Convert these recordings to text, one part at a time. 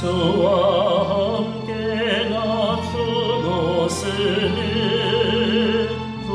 주와 함께 낮추었으니 그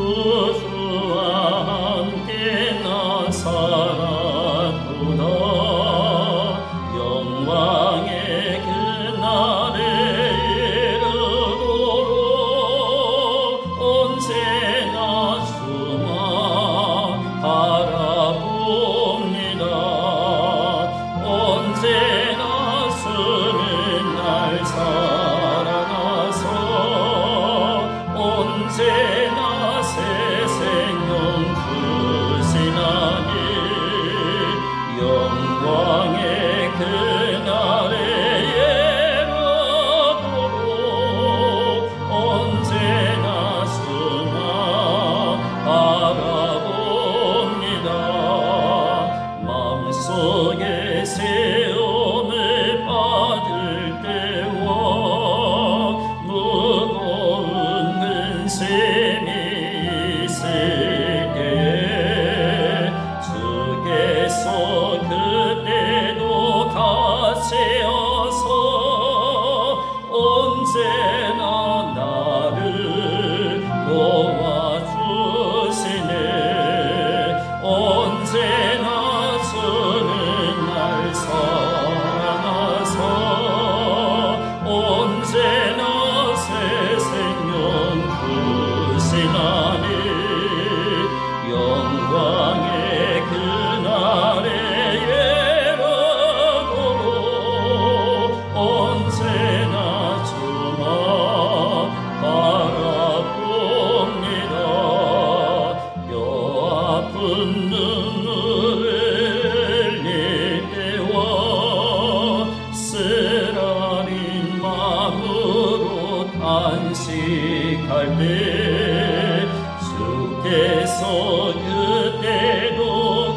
안식할 때 주께서 그때도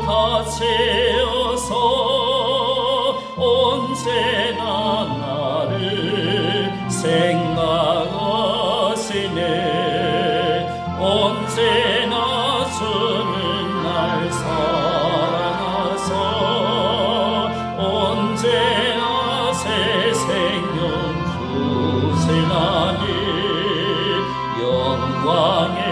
가채어서 언제나 나를 생각하시네. 언제나 주는 날 사랑하사 언제나 새 생명 주시나 long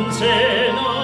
언제나